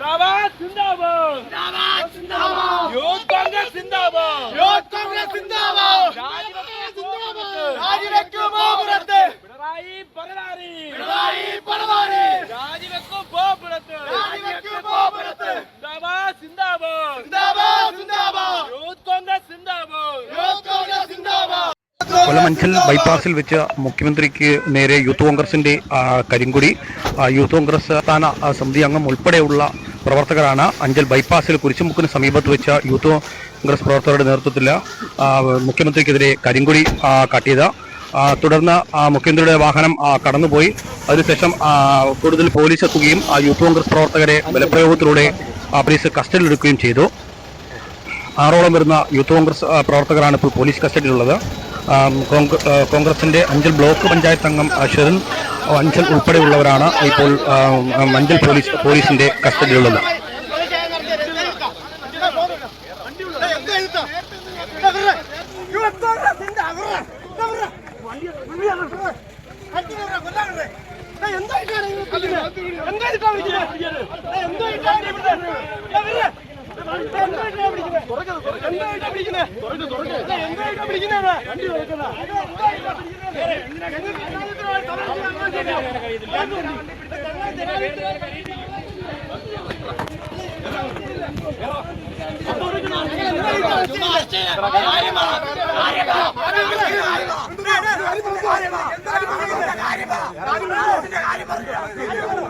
സിന്ദാബാദ് സിന്ദാബാദ് യൂത്ത് കോൺഗ്രസ് സിന്ദാബാദ് യൂത്ത് കോൺഗ്രസ് സിന്ദാബാദ് രാജിവെക്കുമോ പുറത്ത് പിണറായി പരനാറി പിണറായി പണമാറി രാജിവെക്കും പോ പുറത്ത് രാജിവെക്കുമോ പുറത്ത് സിന്ദാബാദ് സിന്ദാബാദ് സിന്ദാബാദ് യൂത്ത് കോൺഗ്രസ് സിന്ദാബാദ് യൂത്ത് കോൺഗ്രസ് സിന്ദാബാദ് കൊല്ലം ബൈപ്പാസിൽ വെച്ച് മുഖ്യമന്ത്രിക്ക് നേരെ യൂത്ത് കോൺഗ്രസിന്റെ ആ, കരിങ്കൊടി. ആ, യൂത്ത് കോൺഗ്രസ് സ്ഥാന സമിതി അംഗം ഉൾപ്പെടെയുള്ള പ്രവർത്തകരാണ്. അഞ്ചൽ ബൈപ്പാസിൽ കുരിശുമുക്കിന് സമീപത്ത് വെച്ച യൂത്ത് കോൺഗ്രസ് പ്രവർത്തകരുടെ നേതൃത്വത്തിൽ മുഖ്യമന്ത്രിക്കെതിരെ കരിങ്കൊടി കാട്ടിയത്. തുടർന്ന് മുഖ്യമന്ത്രിയുടെ വാഹനം കടന്നുപോയി. അതിനുശേഷം കൂടുതൽ പോലീസ് എത്തുകയും ആ യൂത്ത് കോൺഗ്രസ് പ്രവർത്തകരെ ബലപ്രയോഗത്തിലൂടെ പോലീസ് കസ്റ്റഡിയിലെടുക്കുകയും ചെയ്തു. ആറോളം വരുന്ന യൂത്ത് കോൺഗ്രസ് പ്രവർത്തകരാണ് ഇപ്പോൾ പോലീസ് കസ്റ്റഡിയിലുള്ളത്. കോൺഗ്രസിന്റെ അഞ്ചൽ ബ്ലോക്ക് പഞ്ചായത്ത് അംഗം ആ, അഞ്ചൽ ഉൾപ്പെടെയുള്ളവരാണ് ഇപ്പോൾ മഞ്ചൽ പോലീസ് പോലീസിന്റെ കസ്റ്റഡിയിലുള്ളത്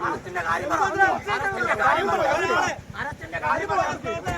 അരച്ചിന്റെ കാര്യം അരച്ചിന്റെ കാര്യം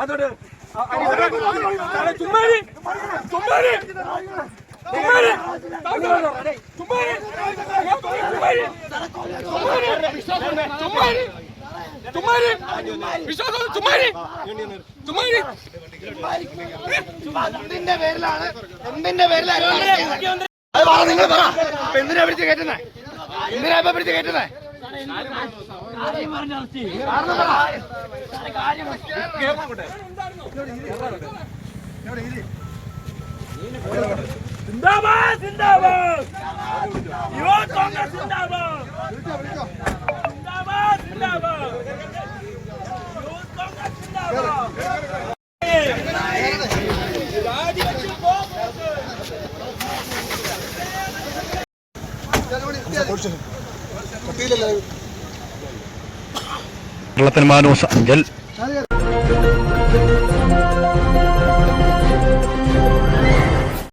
അതോട് ചുമ്മാരി ചുമ്മാരി ചുമ്മാരി ചുമ്മാരി ചുമ്മാരി എന്തിന്റെ പേരിലാണ്? എന്തിന്റെ പേരിലാണ് അത് പറ നിങ്ങൾ പറ. ഇപ്പൊ എന്തിനാ പിടിച്ച് കയറ്റുന്നേ? എന്തിനാ ഇപ്പൊ പിടിച്ച് കയറ്റുന്നേ? കാരണം പറ. സിന്ദാബാദ് സിന്ദാബാദ്. യൂത്ത് കോൺഗ്രസ് സിന്ദാബാദ് സിന്ദാബാദ് സിന്ദാബാദ് യൂത്ത് കോൺഗ്രസ് സിന്ദാബാദ് രാജിവെക്കും പോ കേരളത്തിന് മാനൂസ് അഞ്ചൽ.